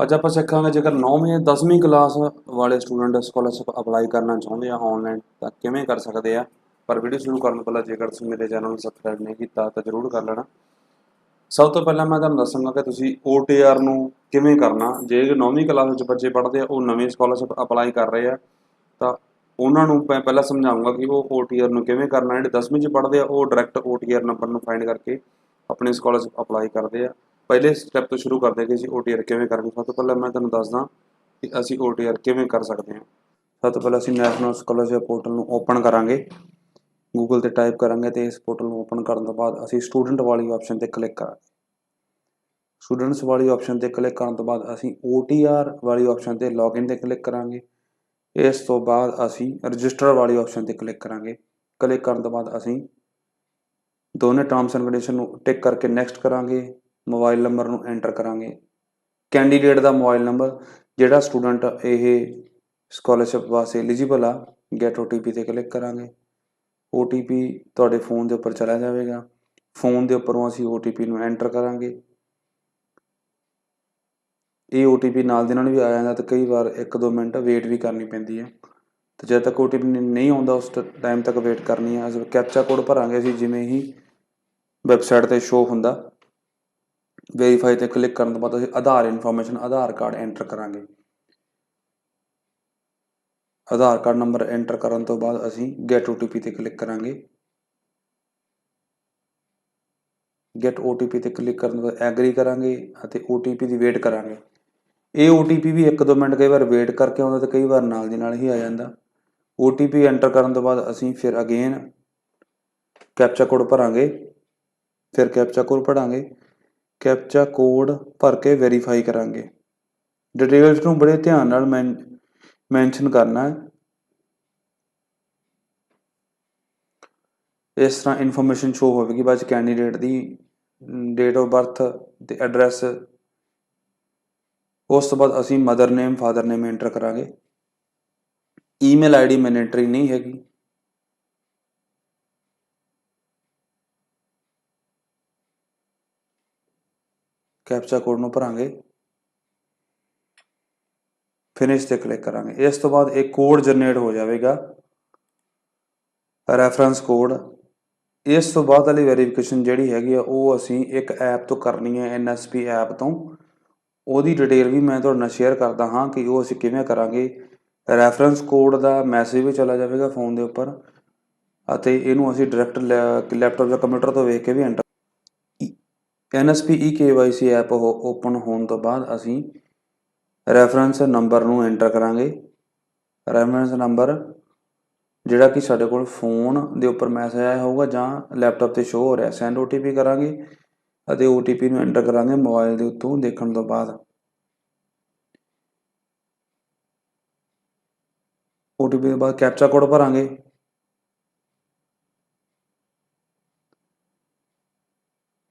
ਅੱਜ ਆਪਾਂ ਸਿੱਖਾਂਗੇ ਜੇਕਰ 9ਵੀਂ 10ਵੀਂ ਕਲਾਸ ਵਾਲੇ ਸਟੂਡੈਂਟ ਸਕਾਲਰਸ਼ਿਪ ਅਪਲਾਈ ਕਰਨਾ ਚਾਹੁੰਦੇ ਆ ਆਨਲਾਈਨ ਤਾਂ ਕਿਵੇਂ ਕਰ ਸਕਦੇ ਆ? ਪਰ ਵੀਡੀਓ ਸ਼ੁਰੂ ਕਰਨ ਤੋਂ ਪਹਿਲਾਂ ਜੇਕਰ ਤੁਸੀਂ ਮੇਰੇ ਚੈਨਲ ਨੂੰ ਸਬਸਕ੍ਰਾਈਬ ਨਹੀਂ ਕੀਤਾ, ਤਾਂ ਜ਼ਰੂਰ ਕਰ ਲੈਣਾ। ਸਭ ਤੋਂ ਪਹਿਲਾਂ ਮੈਂ ਤੁਹਾਨੂੰ ਦੱਸਾਂਗਾ ਕਿ ਤੁਸੀਂ OTR ਨੂੰ ਕਿਵੇਂ ਕਰਨਾ। ਜੇ 9ਵੀਂ ਕਲਾਸ ਵਿੱਚ ਬੱਚੇ ਪੜ੍ਹਦੇ ਆ, ਉਹ ਨਵੀਂ ਸਕਾਲਰਸ਼ਿਪ ਅਪਲਾਈ ਕਰ ਰਹੇ ਆ, ਤਾਂ ਉਹਨਾਂ ਨੂੰ ਮੈਂ ਪਹਿਲਾਂ ਸਮਝਾਉਂਗਾ ਕਿ ਉਹ OTR ਨੂੰ ਕਿਵੇਂ ਕਰਨਾ। ਜਿਹੜੇ 10ਵੀਂ 'ਚ ਪੜ੍ਹਦੇ ਆ, ਉਹ ਡਾਇਰੈਕਟ OTR ਨੰਬਰ ਨੂੰ ਫਾਈਂਡ ਕਰਕੇ ਆਪਣੀ ਸਕਾਲਰਸ਼ਿਪ ਅਪਲਾਈ ਕਰਦੇ ਆ। ਪਹਿਲੇ ਸਟੈਪ ਤੋਂ ਸ਼ੁਰੂ ਕਰਦੇ ਹਾਂ ਕਿ ਅਸੀਂ OTR ਕਿਵੇਂ ਕਰਾਂਗੇ। ਸਭ ਤੋਂ ਪਹਿਲਾਂ ਮੈਂ ਤੁਹਾਨੂੰ ਦੱਸਦਾ ਕਿ ਅਸੀਂ OTR ਕਿਵੇਂ ਕਰ ਸਕਦੇ ਹਾਂ। ਸਭ ਤੋਂ ਪਹਿਲਾਂ ਅਸੀਂ ਨੈਸ਼ਨਲ ਸਕਾਲਰਸ਼ਿਪ ਪੋਰਟਲ ਨੂੰ ਓਪਨ ਕਰਾਂਗੇ। ਗੂਗਲ ਤੇ ਟਾਈਪ ਕਰਾਂਗੇ ਤੇ ਇਸ ਪੋਰਟਲ ਨੂੰ ਓਪਨ ਕਰਨ ਤੋਂ ਬਾਅਦ ਅਸੀਂ ਸਟੂਡੈਂਟ ਵਾਲੀ ਆਪਸ਼ਨ ਤੇ ਕਲਿੱਕ ਕਰਾਂਗੇ। ਸਟੂਡੈਂਟਸ ਵਾਲੀ ਆਪਸ਼ਨ ਤੇ ਕਲਿੱਕ ਕਰਨ ਤੋਂ ਬਾਅਦ ਅਸੀਂ OTR ਵਾਲੀ ਆਪਸ਼ਨ ਤੇ ਲੌਗਇਨ ਤੇ ਕਲਿੱਕ ਕਰਾਂਗੇ। ਇਸ ਤੋਂ ਬਾਅਦ ਅਸੀਂ ਰਜਿਸਟਰ ਵਾਲੀ ਆਪਸ਼ਨ ਤੇ ਕਲਿੱਕ ਕਰਾਂਗੇ। ਕਲਿੱਕ ਕਰਨ ਤੋਂ ਬਾਅਦ ਅਸੀਂ ਦੋਨੇ ਟਰਮਸ ਐਂਡ ਕੰਡੀਸ਼ਨ ਨੂੰ ਟਿਕ ਕਰਕੇ ਨੈਕਸਟ ਕਰਾਂਗੇ। ਮੋਬਾਈਲ ਨੰਬਰ ਨੂੰ ਐਂਟਰ ਕਰਾਂਗੇ। ਕੈਂਡੀਡੇਟ ਦਾ ਮੋਬਾਈਲ ਨੰਬਰ, ਜਿਹੜਾ ਸਟੂਡੈਂਟ ਇਹ ਸਕਾਲਰਸ਼ਿਪ ਵਾਸਤੇ ਐਲੀਜੀਬਲ ਆ ਗੈਟ OTP ਤੇ ਕਲਿੱਕ ਕਰਾਂਗੇ। OTP ਤੁਹਾਡੇ ਫੋਨ ਦੇ ਉੱਪਰ ਚਲਾ ਜਾਵੇਗਾ। ਫੋਨ ਦੇ ਉੱਪਰੋਂ ਅਸੀਂ OTP ਨੂੰ ਐਂਟਰ ਕਰਾਂਗੇ। ਇਹ OTP ਨਾਲ ਦੇ ਨਾਲ ਵੀ ਆ ਜਾਂਦਾ ਤੇ ਕਈ ਵਾਰ 1-2 ਮਿੰਟ ਵੇਟ ਵੀ ਕਰਨੀ ਪੈਂਦੀ ਹੈ ਤੇ ਜਦ ਤੱਕ OTP ਨਹੀਂ ਆਉਂਦਾ, ਉਸ ਟਾਈਮ ਤੱਕ ਵੇਟ ਕਰਨੀ ਹੈ ਅਸੀਂ ਕੈਪਚਾ ਕੋਡ ਭਰਾਂਗੇ ਅਸੀਂ, ਜਿਵੇਂ ਹੀ ਵੈਬਸਾਈਟ ਤੇ ਸ਼ੋ ਹੁੰਦਾ। ਵੈਰੀਫਾਈ ਤੇ ਕਲਿੱਕ ਕਰਨ ਤੋਂ ਬਾਅਦ ਅਸੀਂ Aadhaar information Aadhaar card enter ਕਰਾਂਗੇ। ਆਧਾਰ ਕਾਰਡ ਨੰਬਰ ਐਂਟਰ ਕਰਨ ਤੋਂ ਬਾਅਦ ਅਸੀਂ ਗੈਟ OTP ਤੇ ਕਲਿੱਕ ਕਰਾਂਗੇ। ਗੈਟ OTP ਤੇ ਕਲਿੱਕ ਕਰਨ ਤੋਂ ਬਾਅਦ ਐਗਰੀ ਕਰਾਂਗੇ ਅਤੇ OTP ਦੀ ਵੇਟ ਕਰਾਂਗੇ। ਇਹ OTP ਵੀ 1-2 ਮਿੰਟ ਕਈ ਵਾਰ ਵੇਟ ਕਰਕੇ ਆਉਂਦਾ ਤੇ ਕਈ ਵਾਰ ਨਾਲ ਦੀ ਨਾਲ ਹੀ ਆ ਜਾਂਦਾ। OTP ਐਂਟਰ ਕਰਨ ਤੋਂ ਬਾਅਦ ਅਸੀਂ ਫਿਰ ਅਗੇਨ ਕੈਪਚਾ ਕੋਡ ਭਰਾਂਗੇ। ਫਿਰ ਕੈਪਚਾ ਕੋਡ ਪੜਾਂਗੇ ਕੈਪਚਾ ਕੋਡ ਭਰ ਕੇ ਵੈਰੀਫਾਈ ਕਰਾਂਗੇ। ਡਿਟੇਲਸ ਨੂੰ ਬੜੇ ਧਿਆਨ ਨਾਲ ਮੈਂਸ਼ਨ ਕਰਨਾ ਹੈ। ਇਸ ਤਰ੍ਹਾਂ ਇਨਫੋਰਮੇਸ਼ਨ ਸ਼ੋ ਹੋਵੇਗੀ, ਬਾਅਦ ਚ ਕੈਂਡੀਡੇਟ ਦੀ ਡੇਟ ਆਫ ਬਰਥ ਤੇ ਐਡਰੈਸ। ਉਸ ਤੋਂ ਬਾਅਦ ਅਸੀਂ mother name, father name enter ਕਰਾਂਗੇ। ਈਮੇਲ ਆਈਡੀ ਮੈਂਡੇਟਰੀ ਨਹੀਂ ਹੈਗੀ। ਕੈਪਚਾ ਕੋਡ ਨੂੰ ਭਰਾਂਗੇ। ਫਿਨਿਸ਼ ਤੇ ਕਲਿੱਕ ਕਰਾਂਗੇ। ਇਸ ਤੋਂ ਬਾਅਦ ਇੱਕ ਕੋਡ ਜਨਰੇਟ ਹੋ ਜਾਵੇਗਾ। Reference code. ਇਸ ਤੋਂ ਬਾਅਦ ਵਾਲੀ ਵੈਰੀਫਿਕੇਸ਼ਨ ਜਿਹੜੀ ਹੈਗੀ ਆ, ਉਹ ਅਸੀਂ ਇੱਕ ਐਪ ਤੋਂ ਕਰਨੀ ਹੈ NSP ਐਪ ਤੋਂ। ਉਹਦੀ ਡਿਟੇਲ ਵੀ ਮੈਂ ਤੁਹਾਡੇ ਨਾਲ ਸ਼ੇਅਰ ਕਰਦਾ ਹਾਂ ਕਿ ਉਹ ਅਸੀਂ ਕਿਵੇਂ ਕਰਾਂਗੇ। ਰੈਫਰੈਂਸ ਕੋਡ ਦਾ ਮੈਸੇਜ ਵੀ ਚਲਾ ਜਾਵੇਗਾ ਫੋਨ ਦੇ ਉੱਪਰ। ਅਤੇ ਇਹਨੂੰ ਅਸੀਂ ਡਾਇਰੈਕਟ ਲੈਪਟਾਪ ਜਾਂ ਕੰਪਿਊਟਰ ਤੋਂ ਵੇਖ ਕੇ ਵੀ enter NSP eKYC app open ਹੋਣ ਤੋਂ ਬਾਅਦ ਅਸੀਂ ਰੈਫਰੈਂਸ ਨੰਬਰ ਨੂੰ ਐਂਟਰ ਕਰਾਂਗੇ। ਰੈਫਰੈਂਸ ਨੰਬਰ ਜਿਹੜਾ ਕਿ ਸਾਡੇ ਕੋਲ ਫੋਨ ਦੇ ਉੱਪਰ ਮੈਸੇਜ ਆਇਆ ਹੋਊਗਾ ਜਾਂ ਲੈਪਟਾਪ ਤੇ ਸ਼ੋ ਹੋ ਰਿਹਾ ਸੈਂਡ OTP ਕਰਾਂਗੇ ਅਤੇ OTP ਨੂੰ ਐਂਟਰ ਕਰਾਂਗੇ ਮੋਬਾਈਲ ਦੇ ਉੱਤੋਂ ਦੇਖਣ ਤੋਂ ਬਾਅਦ। OTP ਦੇ ਬਾਅਦ ਕੈਪਚਾ ਕੋਡ ਭਰਾਂਗੇ।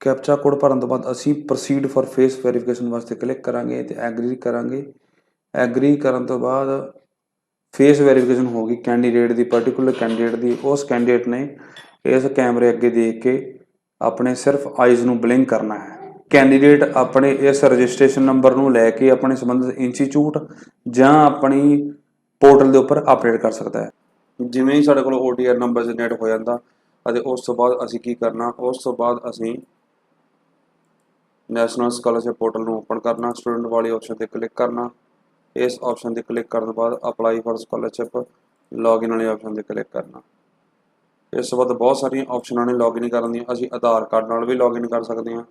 ਕੈਪਚਾ ਕੋਡ ਭਰਨ ਤੋਂ ਬਾਅਦ ਅਸੀਂ ਪ੍ਰੋਸੀਡ ਫॉर ਫੇਸ ਵੈਰੀਫਿਕੇਸ਼ਨ ਵਾਸਤੇ ਕਲਿੱਕ ਕਰਾਂਗੇ ਤੇ ਐਗਰੀ ਕਰਾਂਗੇ। ਐਗਰੀ ਕਰਨ ਤੋਂ ਬਾਅਦ ਫੇਸ ਵੈਰੀਫਿਕੇਸ਼ਨ ਹੋਗੀ ਕੈਂਡੀਡੇਟ ਦੀ ਪਾਰਟਿਕੂਲਰ ਕੈਂਡੀਡੇਟ ਦੀ। ਉਸ ਕੈਂਡੀਡੇਟ ਨੇ ਇਸ ਕੈਮਰੇ ਅੱਗੇ ਦੇਖ ਕੇ ਆਪਣੇ ਸਿਰਫ ਆਈਜ਼ ਨੂੰ ਬਲਿੰਕ ਕਰਨਾ ਹੈ। ਕੈਂਡੀਡੇਟ ਆਪਣੇ ਇਸ ਰਜਿਸਟ੍ਰੇਸ਼ਨ ਨੰਬਰ ਨੂੰ ਲੈ ਕੇ ਆਪਣੇ ਸੰਬੰਧਿਤ ਇੰਸਟੀਚਿਊਟ ਜਾਂ ਆਪਣੀ ਪੋਰਟਲ ਦੇ ਉੱਪਰ ਅਪਡੇਟ ਕਰ ਸਕਦਾ ਹੈ। ਜਿਵੇਂ ਹੀ ਸਾਡੇ ਕੋਲ OTR ਨੰਬਰ ਜਨਰੇਟ ਹੋ ਜਾਂਦਾ ਅਤੇ ਉਸ ਤੋਂ ਬਾਅਦ ਅਸੀਂ ਕੀ ਕਰਨਾ, ਉਸ ਤੋਂ ਬਾਅਦ ਅਸੀਂ ਨੈਸ਼ਨਲ ਸਕਾਲਰਸ਼ਿਪ ਪੋਰਟਲ ਨੂੰ ਓਪਨ ਕਰਨਾ, ਸਟੂਡੈਂਟ ਵਾਲੀ ਆਪਸ਼ਨ ਤੇ ਕਲਿੱਕ ਕਰਨਾ। ਇਸ ਆਪਸ਼ਨ ਤੇ ਕਲਿੱਕ ਕਰਨ ਤੋਂ ਬਾਅਦ ਅਪਲਾਈ ਫॉर ਸਕਾਲਰਸ਼ਿਪ ਲੌਗਇਨ ਵਾਲੇ ਆਪਸ਼ਨ ਤੇ ਕਲਿੱਕ ਕਰਨਾ। ਇਸ ਤੋਂ ਬਾਅਦ ਬਹੁਤ ਸਾਰੀਆਂ ਆਪਸ਼ਨਾਂ ਨੇ ਲੌਗਇਨ ਕਰਨ ਦੀਆਂ। ਅਸੀਂ ਆਧਾਰ ਕਾਰਡ ਨਾਲ ਵੀ ਲੌਗਇਨ ਕਰ ਸਕਦੇ ਹਾਂ।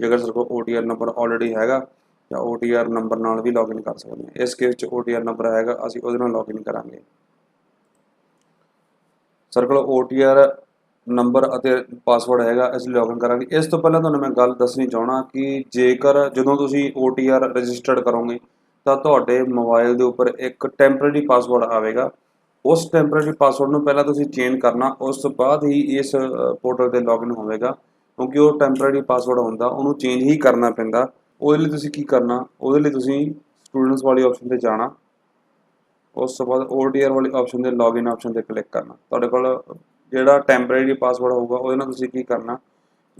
ਜੇਕਰ ਸਾਡੇ ਕੋਲ OTR ਨੰਬਰ ਆਲਰੇਡੀ ਹੈਗਾ, ਜਾਂ OTR ਨੰਬਰ ਨਾਲ ਵੀ ਲੌਗਇਨ ਕਰ ਸਕਦੇ ਹਾਂ। ਇਸ ਕੇਸ 'ਚ OTR ਨੰਬਰ ਹੈਗਾ, ਅਸੀਂ ਉਹਦੇ ਨਾਲ ਲੌਗਇਨ ਕਰਾਂਗੇ। ਸਾਡੇ ਕੋਲ OTR ਨੰਬਰ ਅਤੇ ਪਾਸਵਰਡ ਹੈਗਾ ਅਸੀਂ ਲੌਗਇਨ ਕਰਾਂਗੇ। ਇਸ ਤੋਂ ਪਹਿਲਾਂ ਤੁਹਾਨੂੰ ਮੈਂ ਗੱਲ ਦੱਸਣੀ ਚਾਹਣਾ ਕਿ ਜੇਕਰ ਜਦੋਂ ਤੁਸੀਂ OTR ਰਜਿਸਟਰਡ ਕਰੋਗੇ, ਤਾਂ ਤੁਹਾਡੇ ਮੋਬਾਈਲ ਦੇ ਉੱਪਰ ਇੱਕ ਟੈਂਪਰੇਰੀ ਪਾਸਵਰਡ ਆਵੇਗਾ। ਉਸ ਟੈਂਪਰੇਰੀ ਪਾਸਵਰਡ ਨੂੰ ਪਹਿਲਾਂ ਤੁਸੀਂ ਚੇਂਜ ਕਰਨਾ, ਉਸ ਤੋਂ ਬਾਅਦ ਹੀ ਇਸ ਪੋਰਟਲ ਤੇ ਲੌਗਇਨ ਹੋਵੇਗਾ। ਕਿਉਂਕਿ ਉਹ ਟੈਂਪਰੇਰੀ ਪਾਸਵਰਡ ਹੁੰਦਾ, ਉਹਨੂੰ ਚੇਂਜ ਹੀ ਕਰਨਾ ਪੈਂਦਾ। ਉਹਦੇ ਲਈ ਤੁਸੀਂ ਕੀ ਕਰਨਾ, ਉਹਦੇ ਲਈ ਤੁਸੀਂ ਸਟੂਡੈਂਟਸ ਵਾਲੀ ਆਪਸ਼ਨ ਤੇ ਜਾਣਾ। ਉਸ ਤੋਂ ਬਾਅਦ OTR ਵਾਲੀ ਆਪਸ਼ਨ ਤੇ ਲੌਗਇਨ ਆਪਸ਼ਨ ਤੇ ਕਲਿੱਕ ਕਰਨਾ। ਤੁਹਾਡੇ ਕੋਲ ਜਿਹੜਾ ਟੈਂਪਰੇਰੀ ਪਾਸਵਰਡ ਹੋਊਗਾ, ਉਹਦੇ ਨਾਲ ਤੁਸੀਂ ਕੀ ਕਰਨਾ?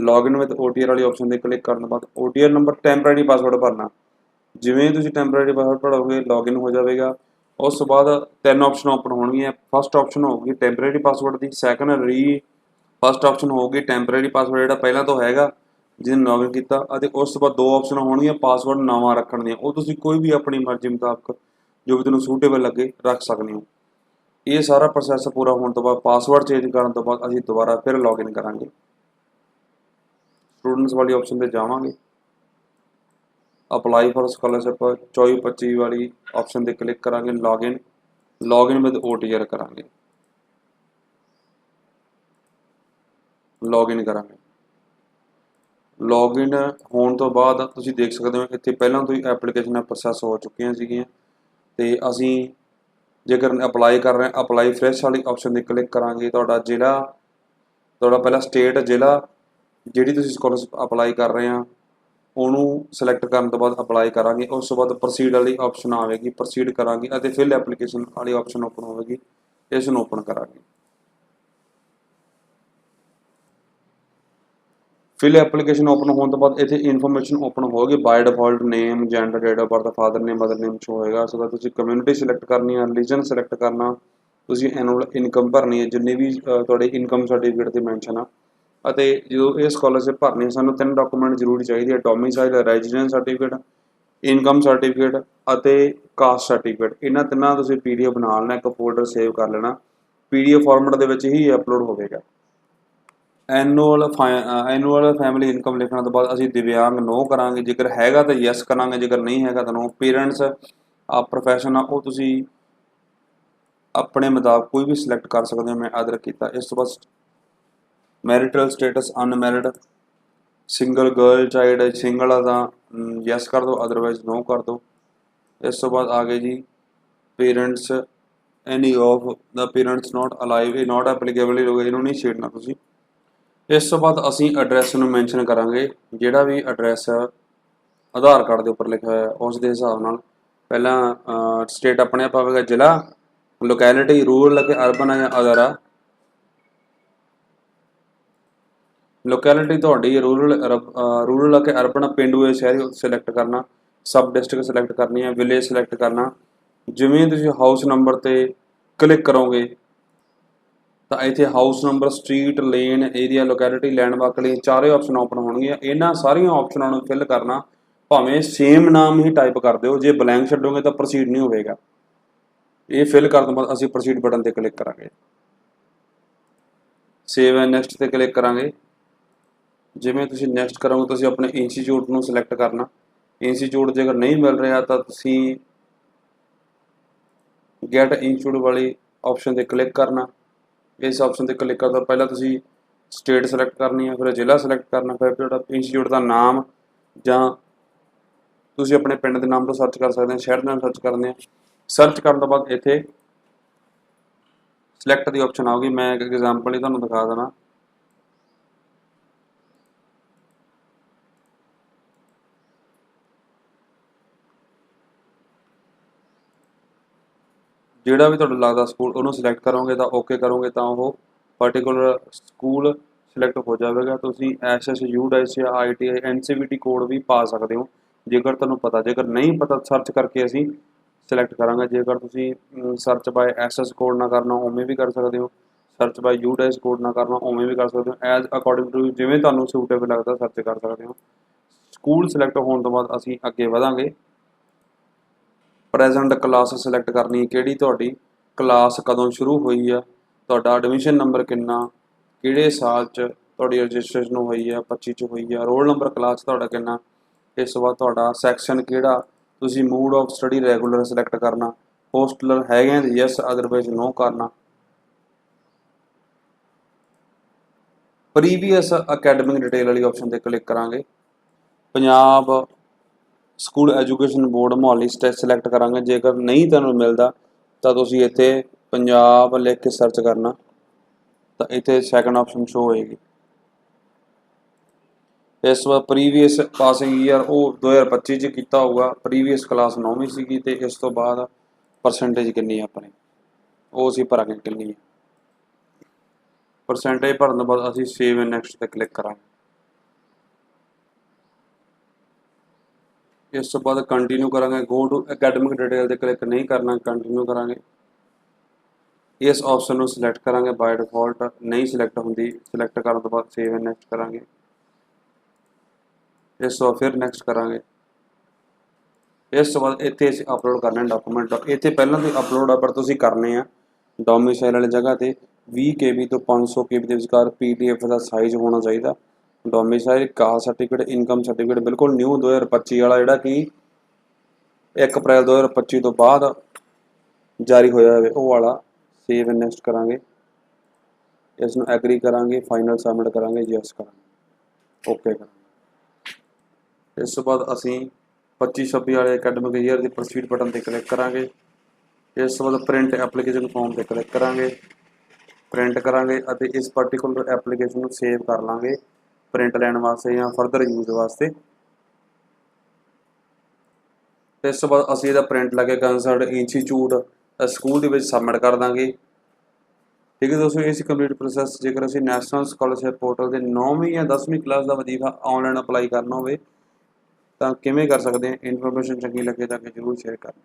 ਲੌਗਇਨ ਵਿਦ OTR ਵਾਲੀ ਆਪਸ਼ਨ ਤੇ ਕਲਿੱਕ ਕਰਨ ਤੋਂ ਬਾਅਦ OTR ਨੰਬਰ ਟੈਂਪਰੇਰੀ ਪਾਸਵਰਡ ਭਰਨਾ। ਜਿਵੇਂ ਤੁਸੀਂ ਟੈਂਪਰੇਰੀ ਪਾਸਵਰਡ ਭਰੋਗੇ ਲੌਗਇਨ ਹੋ ਜਾਵੇਗਾ। ਉਸ ਤੋਂ ਬਾਅਦ ਤਿੰਨ ਆਪਸ਼ਨ ਓਪਨ ਹੋਣਗੀਆਂ। ਫਸਟ ਆਪਸ਼ਨ ਹੋਊਗੀ ਟੈਂਪਰੇਰੀ ਪਾਸਵਰਡ ਦੀ। ਸੈਕੰਡ ਰੀ ਫਸਟ ਆਪਸ਼ਨ ਹੋਊਗੀ ਟੈਂਪਰੇਰੀ ਪਾਸਵਰਡ ਜਿਹੜਾ ਪਹਿਲਾਂ ਤੋਂ ਹੈਗਾ, ਜਿਹਨੇ ਲੌਗਇਨ ਕੀਤਾ। ਅਤੇ ਉਸ ਤੋਂ ਬਾਅਦ ਦੋ ਆਪਸ਼ਨ ਹੋਣਗੀਆਂ ਪਾਸਵਰਡ ਨਵਾਂ ਰੱਖਣ ਦੀਆਂ। ਉਹ ਤੁਸੀਂ ਕੋਈ ਵੀ ਆਪਣੀ ਮਰਜ਼ੀ ਮੁਤਾਬਕ ਜੋ ਵੀ ਤੁਹਾਨੂੰ ਸੂਟੇਬਲ ਲੱਗੇ, ਰੱਖ ਸਕਦੇ ਹੋ। ਇਹ ਸਾਰਾ ਪ੍ਰੋਸੈਸ ਪੂਰਾ ਹੋਣ ਤੋਂ ਬਾਅਦ ਪਾਸਵਰਡ ਚੇਂਜ ਕਰਨ ਤੋਂ ਬਾਅਦ ਅਸੀਂ ਦੁਬਾਰਾ ਫਿਰ ਲੌਗਇਨ ਕਰਾਂਗੇ। ਸਟੂਡੈਂਟਸ ਵਾਲੀ ਆਪਸ਼ਨ ਤੇ ਜਾਵਾਂਗੇ। ਅਪਲਾਈ ਫॉर ਸਕਾਲਰਸ਼ਿਪ 2425 ਵਾਲੀ ਆਪਸ਼ਨ ਤੇ ਕਲਿੱਕ ਕਰਾਂਗੇ ਲੌਗਇਨ ਲੌਗਇਨ ਵਿਦ OTR ਕਰਾਂਗੇ। ਲੌਗਇਨ ਕਰਾਂਗੇ। ਲੌਗਇਨ ਹੋਣ ਤੋਂ ਬਾਅਦ ਤੁਸੀਂ ਦੇਖ ਸਕਦੇ ਹੋ, ਇੱਥੇ ਪਹਿਲਾਂ ਤੋਂ ਹੀ ਐਪਲੀਕੇਸ਼ਨਾਂ ਪ੍ਰੋਸੈਸ ਹੋ ਚੁੱਕੀਆਂ ਸੀਗੀਆਂ। ਤੇ ਅਸੀਂ ਜੇਕਰ ਅਪਲਾਈ ਕਰ ਰਹੇ ਅਪਲਾਈ ਫਰੈਸ਼ ਵਾਲੀ ਆਪਸ਼ਨ ਤੇ ਕਲਿੱਕ ਕਰਾਂਗੇ, ਤੁਹਾਡਾ ਜ਼ਿਲ੍ਹਾ, ਤੁਹਾਡਾ ਪਹਿਲਾ ਸਟੇਟ ਜ਼ਿਲ੍ਹਾ, ਜਿਹੜੀ ਤੁਸੀਂ ਸਕਾਲਰਸ਼ਿਪ ਅਪਲਾਈ ਕਰ ਰਹੇ ਆ ਉਹਨੂੰ ਸਿਲੈਕਟ ਕਰਨ ਤੋਂ ਬਾਅਦ ਅਪਲਾਈ ਕਰਾਂਗੇ, ਉਸ ਤੋਂ ਬਾਅਦ ਪ੍ਰੋਸੀਡ ਵਾਲੀ ਆਪਸ਼ਨ ਆਵੇਗੀ ਪ੍ਰੋਸੀਡ ਕਰਾਂਗੇ ਅਤੇ ਫਿਲ ਐਪਲੀਕੇਸ਼ਨ ਵਾਲੀ ਆਪਸ਼ਨ ਓਪਨ ਹੋਵੇਗੀ ਇਸ ਨੂੰ ਓਪਨ ਕਰਾਂਗੇ। ਫਿਲ ਐਪਲੀਕੇਸ਼ਨ ਓਪਨ ਹੋਣ ਤੋਂ ਬਾਅਦ ਇੱਥੇ ਇਨਫੋਰਮੇਸ਼ਨ ਓਪਨ ਹੋਵੇਗੀ by default name gender date of birth father name mother name show ਹੋਏਗਾ। ਸੋ ਤੋਂ ਤੁਸੀਂ ਕਮਿਊਨਿਟੀ ਸਿਲੈਕਟ ਕਰਨੀ ਹੈ ਰਿਲੀਜਨ ਸਿਲੈਕਟ ਕਰਨਾ। ਤੁਸੀਂ ਐਨੂਅਲ ਇਨਕਮ ਭਰਨੀ ਹੈ ਜਿੰਨੀ ਵੀ ਤੁਹਾਡੇ ਇਨਕਮ ਸਰਟੀਫਿਕੇਟ ਤੇ ਮੈਂਸ਼ਨ ਆ। ਅਤੇ ਜਦੋਂ ਇਹ ਸਕਾਲਰਸ਼ਿਪ ਭਰਨੀ ਹੈ ਸਾਨੂੰ ਤਿੰਨ ਡਾਕੂਮੈਂਟ ਜ਼ਰੂਰੀ ਚਾਹੀਦੇ ਆ। Domicile residence certificate income certificate ਅਤੇ ਕਾਸਟ ਸਰਟੀਫਿਕੇਟ ਇਹਨਾਂ ਤਿੰਨਾਂ ਦਾ ਤੁਸੀਂ ਪੀਡੀਐਫ ਬਣਾ ਲੈਣਾ ਇੱਕ ਫੋਲਡਰ ਸੇਵ ਕਰ ਲੈਣਾ। ਪੀਡੀਐਫ ਫਾਰਮੈਟ ਦੇ ਵਿੱਚ ਹੀ ਅਪਲੋਡ ਹੋਵੇਗਾ। ਐਨੂਅਲ ਐਨੂਅਲ ਫੈਮਿਲੀ ਇਨਕਮ ਲਿਖਣ ਤੋਂ ਬਾਅਦ ਅਸੀਂ ਦਿਵਿਆਂਗ ਨੋ ਕਰਾਂਗੇ, ਜੇਕਰ ਹੈਗਾ ਤਾਂ ਯੈਸ ਕਰਾਂਗੇ, ਜੇਕਰ ਨਹੀਂ ਹੈਗਾ ਤਾਂ ਨੋ ਪੇਰੈਂਟਸ ਆ ਪ੍ਰੋਫੈਸ਼ਨ ਆ, ਉਹ ਤੁਸੀਂ ਆਪਣੇ ਮੁਤਾਬਕ ਕੋਈ ਵੀ ਸਿਲੈਕਟ ਕਰ ਸਕਦੇ ਹੋ, ਮੈਂ ਅਦਰ ਕੀਤਾ। ਇਸ ਤੋਂ ਬਾਅਦ marital status unmarried single girl child single ਆ ਤਾਂ ਯੈਸ ਕਰ ਦਿਓ ਅਦਰਵਾਈਜ਼ ਨੋ ਕਰ ਦਿਓ ਇਸ ਤੋਂ ਬਾਅਦ ਆ ਗਏ ਜੀ parents any of the parents not alive ਇਹ ਨਾਟ ਐਪਲੀਕੇਬਲ ਇਹਨੂੰ ਨਹੀਂ ਛੇੜਨਾ ਤੁਸੀਂ। ਇਸ ਤੋਂ ਬਾਅਦ ਅਸੀਂ ਐਡਰੈਸ ਨੂੰ ਮੈਂਸ਼ਨ ਕਰਾਂਗੇ, ਜਿਹੜਾ ਵੀ ਐਡਰੈਸ ਆਧਾਰ ਕਾਰਡ ਦੇ ਉੱਪਰ ਲਿਖਿਆ ਹੋਇਆ, ਉਸ ਦੇ ਹਿਸਾਬ ਨਾਲ। ਪਹਿਲਾਂ ਸਟੇਟ ਆਪਣੇ ਆਪ ਆਵੇਗਾ, ਜ਼ਿਲ੍ਹਾ ਲੋਕੈਲਿਟੀ ਰੂਰਲ ਅਤੇ ਅਰਬਨ ਹੈ ਜਾਂ ਅਦਰ ਆ। ਲੋਕੈਲਿਟੀ ਤੁਹਾਡੀ ਰੂਰਲ ਰੂਰਲ ਅਤੇ ਅਰਬਨ ਪਿੰਡੂ ਜਾਂ ਸ਼ਹਿਰੀ ਸਿਲੈਕਟ ਕਰਨਾ ਸਬ ਡਿਸਟ੍ਰਿਕਟ ਸਿਲੈਕਟ ਕਰਨੀ ਹੈ ਵਿਲੇਜ ਸਿਲੈਕਟ ਕਰਨਾ। ਜਿਵੇਂ ਤੁਸੀਂ ਹਾਊਸ ਨੰਬਰ ਤੇ ਕਲਿੱਕ ਕਰੋਗੇ ਤਾਂ ਇੱਥੇ house number street lane area locality landmark ਲਈ ਚਾਰੇ ਆਪਸ਼ਨ ਓਪਨ ਹੋਣਗੀਆਂ। ਇਹਨਾਂ ਸਾਰੀਆਂ ਆਪਸ਼ਨਾਂ ਨੂੰ ਫਿਲ ਕਰਨਾ ਭਾਵੇਂ ਸੇਮ ਨਾਮ ਹੀ ਟਾਈਪ ਕਰ ਦਿਓ, ਜੇ ਬਲੈਂਕ ਛੱਡੋਗੇ ਤਾਂ ਪ੍ਰੋਸੀਡ ਨਹੀਂ ਹੋਵੇਗਾ। ਇਹ ਫਿਲ ਕਰਨ ਤੋਂ ਬਾਅਦ ਅਸੀਂ ਪ੍ਰੋਸੀਡ ਬਟਨ ਤੇ ਕਲਿੱਕ ਕਰਾਂਗੇ। ਸੇਵ ਐਂਡ ਨੈਕਸਟ ਤੇ ਕਲਿੱਕ ਕਰਾਂਗੇ। ਜਿਵੇਂ ਤੁਸੀਂ ਨੈਕਸਟ ਕਰੋਗੇ, ਤੁਸੀਂ ਆਪਣੇ ਇੰਸਟੀਚਿਊਟ ਨੂੰ ਸਿਲੈਕਟ ਕਰਨਾ। ਇੰਸਟੀਚਿਊਟ ਜੇਕਰ ਨਹੀਂ ਮਿਲ ਰਿਹਾ ਤਾਂ ਤੁਸੀਂ ਗੈਟ ਇੰਸਟੀਚਿਊਟ ਵਾਲੀ ਆਪਸ਼ਨ ਤੇ ਕਲਿੱਕ ਕਰਨਾ। ਇਸ ਆਪਸ਼ਨ ਤੇ ਕਲਿੱਕ ਕਰਨ ਤੋਂ ਪਹਿਲਾਂ ਤੁਸੀਂ ਸਟੇਟ ਸਿਲੈਕਟ ਕਰਨੀ ਹੈ, ਫਿਰ ਜ਼ਿਲ੍ਹਾ ਸਿਲੈਕਟ ਕਰਨਾ, ਫਿਰ ਤੁਹਾਡਾ ਇੰਸਟੀਚਿਊਟ ਦਾ ਨਾਮ ਜਾਂ ਤੁਸੀਂ ਆਪਣੇ ਪਿੰਡ ਦੇ ਨਾਮ ਤੋਂ ਸਰਚ ਕਰ ਸਕਦੇ ਹੋ, ਸ਼ਹਿਰ ਦਾ ਨਾਮ ਸਰਚ ਕਰਦੇ ਆ। ਸਰਚ ਕਰਨ ਤੋਂ ਬਾਅਦ ਇੱਥੇ ਸਿਲੈਕਟ ਦੀ ਆਪਸ਼ਨ ਆਊਗੀ। ਮੈਂ ਇੱਕ ਐਗਜ਼ਾਮਪਲ ਹੀ ਤੁਹਾਨੂੰ ਦਿਖਾ ਦੇਣਾ। ਜਿਹੜਾ ਵੀ ਤੁਹਾਨੂੰ ਲੱਗਦਾ ਸਕੂਲ, ਉਹਨੂੰ ਸਿਲੈਕਟ ਕਰੋਗੇ ਤਾਂ ਓਕੇ ਕਰੋਗੇ ਤਾਂ ਉਹ ਪਾਰਟਿਕੂਲਰ ਸਕੂਲ ਸਿਲੈਕਟ ਹੋ ਜਾਵੇਗਾ। ਤੁਸੀਂ ਐਸਐਸ ਯੂਡਾਈਸ ਜਾਂ ਆਈਟੀਆਈ ਐਨਸੀਵੀਟੀ ਕੋਡ ਵੀ ਪਾ ਸਕਦੇ ਹੋ। ਜੇਕਰ ਤੁਹਾਨੂੰ ਪਤਾ, ਜੇਕਰ ਨਹੀਂ ਪਤਾ ਸਰਚ ਕਰਕੇ ਅਸੀਂ ਸਿਲੈਕਟ ਕਰਾਂਗੇ। ਜੇਕਰ ਤੁਸੀਂ ਸਰਚ ਬਾਏ ਐਸਐਸ ਕੋਡ ਨਾ ਕਰਨਾ, ਉਵੇਂ ਵੀ ਕਰ ਸਕਦੇ ਹੋ। ਸਰਚ ਬਾਏ ਯੂਡਾਈਸ ਕੋਡ ਨਾ ਕਰਨਾ, ਉਵੇਂ ਵੀ ਕਰ ਸਕਦੇ ਹੋ। ਐਜ਼ ਅਕੋਰਡਿੰਗ ਟੂ ਜਿਵੇਂ ਤੁਹਾਨੂੰ ਸੂਟੇਬਲ ਲੱਗਦਾ ਸਰਚ ਕਰ ਸਕਦੇ ਹੋ। ਸਕੂਲ ਸਿਲੈਕਟ ਹੋਣ ਤੋਂ ਬਾਅਦ ਅਸੀਂ ਅੱਗੇ ਵਧਾਂਗੇ। ਪ੍ਰੈਜ਼ੈਂਟ ਕਲਾਸ ਸਿਲੈਕਟ ਕਰਨੀ ਹੈ। ਕਿਹੜੀ ਤੁਹਾਡੀ ਕਲਾਸ ਕਦੋਂ ਸ਼ੁਰੂ ਹੋਈ ਆ ਤੁਹਾਡਾ ਐਡਮਿਸ਼ਨ ਨੰਬਰ ਕਿੰਨਾ? ਕਿਹੜੇ ਸਾਲ 'ਚ ਤੁਹਾਡੀ ਰਜਿਸਟ੍ਰੇਸ਼ਨ ਹੋਈ ਆ 25 'ਚ ਹੋਈ ਆ ਰੋਲ ਨੰਬਰ ਕਲਾਸ 'ਚ ਤੁਹਾਡਾ ਕਿੰਨਾ? ਇਸ ਤੋਂ ਬਾਅਦ ਤੁਹਾਡਾ ਸੈਕਸ਼ਨ ਕਿਹੜਾ? ਤੁਸੀਂ mode of study regular select ਕਰਨਾ। ਹੋਸਟਲਰ ਹੈਗੇ ਤਾਂ ਯੈਸ ਅਦਰਵਾਈਜ਼ ਨੋ ਕਰਨਾ। ਪ੍ਰੀਵੀਅਸ ਅਕੈਡਮਿਕ ਡਿਟੇਲ ਵਾਲੀ ਆਪਸ਼ਨ ਤੇ ਕਲਿੱਕ ਕਰਾਂਗੇ। Punjab school education board Mohali state select ਕਰਾਂਗੇ। ਜੇਕਰ ਨਹੀਂ ਤੁਹਾਨੂੰ ਮਿਲਦਾ, ਤਾਂ ਤੁਸੀਂ ਇੱਥੇ ਪੰਜਾਬ ਲਿਖ ਕੇ ਸਰਚ ਕਰਨਾ। ਤਾਂ ਇੱਥੇ ਸੈਕੰਡ ਆਪਸ਼ਨ ਸ਼ੋ ਹੋਏਗੀ। ਇਸ ਤੋਂ ਬਾਅਦ ਪ੍ਰੀਵੀਅਸ ਪਾਸਿੰਗ ਈਅਰ ਉਹ 2025 ਚ ਕੀਤਾ ਹੋਊਗਾ। ਪ੍ਰੀਵੀਅਸ ਕਲਾਸ 9ਵੀਂ ਸੀਗੀ ਤੇ ਇਸ ਤੋਂ ਬਾਅਦ ਪਰਸੈਂਟੇਜ ਕਿੰਨੀ ਹੈ ਆਪਣੇ? ਉਹ ਅਸੀਂ ਭਰਾਂਗੇ ਕਿੰਨੀ ਹੈ ਪਰਸੈਂਟੇਜ ਭਰਨ ਤੋਂ ਬਾਅਦ ਅਸੀਂ ਸੇਵ ਐਂਡ ਨੈਕਸਟ ਤੇ ਕਲਿੱਕ ਕਰਾਂਗੇ। ਇਸ ਤੋਂ ਬਾਅਦ ਕੰਟੀਨਿਊ ਕਰਾਂਗੇ ਗੋ ਟੂ ਅਕੈਡਮਿਕ ਡਿਟੇਲ ਤੇ ਕਲਿੱਕ ਨਹੀਂ ਕਰਨਾ ਕੰਟੀਨਿਊ ਕਰਾਂਗੇ। ਇਸ ਆਪਸ਼ਨ ਨੂੰ ਸਿਲੈਕਟ ਕਰਾਂਗੇ ਬਾਈ ਡਿਫਾਲਟ ਨਹੀਂ ਸਿਲੈਕਟ ਹੁੰਦੀ ਸਿਲੈਕਟ ਕਰਨ ਤੋਂ ਬਾਅਦ ਸੇਵ ਐਂਡ ਨੈਕਸਟ ਕਰਾਂਗੇ। ਇਸ ਤੋਂ ਬਾਅਦ ਫਿਰ ਨੈਕਸਟ ਕਰਾਂਗੇ। ਇਸ ਤੋਂ ਬਾਅਦ ਇੱਥੇ ਅਸੀਂ ਅਪਲੋਡ ਕਰਨੇ ਡਾਕੂਮੈਂਟ ਇੱਥੇ ਪਹਿਲਾਂ ਤੋਂ ਅਪਲੋਡ ਆ ਪਰ ਤੁਸੀਂ ਕਰਨੇ ਆ ਡੋਮਿਸਾਈਲ ਵਾਲੀ ਜਗ੍ਹਾ ਤੇ 20 KB ਤੋਂ 500 KB ਦੇ ਵਿਚਕਾਰ PDF ਦਾ ਸਾਈਜ਼ ਹੋਣਾ ਚਾਹੀਦਾ। Domicile caste certificate income certificate ਬਿਲਕੁਲ ਨਿਊ 2025 ਵਾਲਾ ਜਿਹੜਾ ਕਿ 1 ਅਪ੍ਰੈਲ 2025 ਤੋਂ ਬਾਅਦ ਜਾਰੀ ਹੋਇਆ ਹੋਵੇ ਉਹ ਵਾਲਾ ਸੇਵ ਐਂਡ ਨੈਕਸਟ ਕਰਾਂਗੇ। ਇਸ ਨੂੰ ਐਗਰੀ ਕਰਾਂਗੇ ਫਾਈਨਲ ਸਬਮਿਟ ਕਰਾਂਗੇ ਯੈਸ ਕਰਾਂਗੇ। ਓਕੇ ਕਰਾਂਗੇ। ਇਸ ਤੋਂ ਬਾਅਦ ਅਸੀਂ 25 26 ਵਾਲੇ ਅਕੈਡਮਿਕ ਈਅਰ ਦੀ ਪ੍ਰੋਸੀਡ ਬਟਨ ਤੇ ਕਲਿੱਕ ਕਰਾਂਗੇ। ਇਸ ਤੋਂ ਬਾਅਦ ਪ੍ਰਿੰਟ ਐਪਲੀਕੇਸ਼ਨ ਫਾਰਮ ਤੇ ਕਲਿੱਕ ਕਰਾਂਗੇ। ਪ੍ਰਿੰਟ ਕਰਾਂਗੇ ਅਤੇ ਇਸ ਪਾਰਟਿਕੂਲਰ ਐਪਲੀਕੇਸ਼ਨ ਨੂੰ ਸੇਵ ਕਰ ਲਾਂਗੇ। ਪ੍ਰਿੰਟ ਲੈਣ ਵਾਸਤੇ ਜਾਂ ਫਰਦਰ ਯੂਜ਼ ਵਾਸਤੇ। ਤੇ ਇਸ ਤੋਂ ਬਾਅਦ ਅਸੀਂ ਇਹਦਾ ਪ੍ਰਿੰਟ ਲਾ ਕੇ ਕੰਸਰਟ ਇੰਸਟੀਚਿਊਟ ਸਕੂਲ ਦੇ ਵਿੱਚ ਸਬਮਿਟ ਕਰ ਦਾਂਗੇ। ਠੀਕ ਹੈ ਦੋਸਤੋ, ਇਹ ਸੀ ਕੰਪਲੀਟ ਪ੍ਰੋਸੈਸ ਜੇਕਰ ਅਸੀਂ ਨੈਸ਼ਨਲ ਸਕਾਲਰਸ਼ਿਪ ਪੋਰਟਲ ਦੇ 9ਵੀਂ ਜਾਂ 10ਵੀਂ ਕਲਾਸ ਦਾ ਵਜ਼ੀਫਾ ਆਨਲਾਈਨ ਅਪਲਾਈ ਕਰਨਾ ਹੋਵੇ, ਤਾਂ ਕਿਵੇਂ ਕਰ ਸਕਦੇ ਹਾਂ? ਇਨਫੋਰਮੇਸ਼ਨ ਚੰਗੀ ਲੱਗੇ ਤਾਂ ਕਿ ਜਰੂਰ ਸ਼ੇਅਰ ਕਰਨਾ।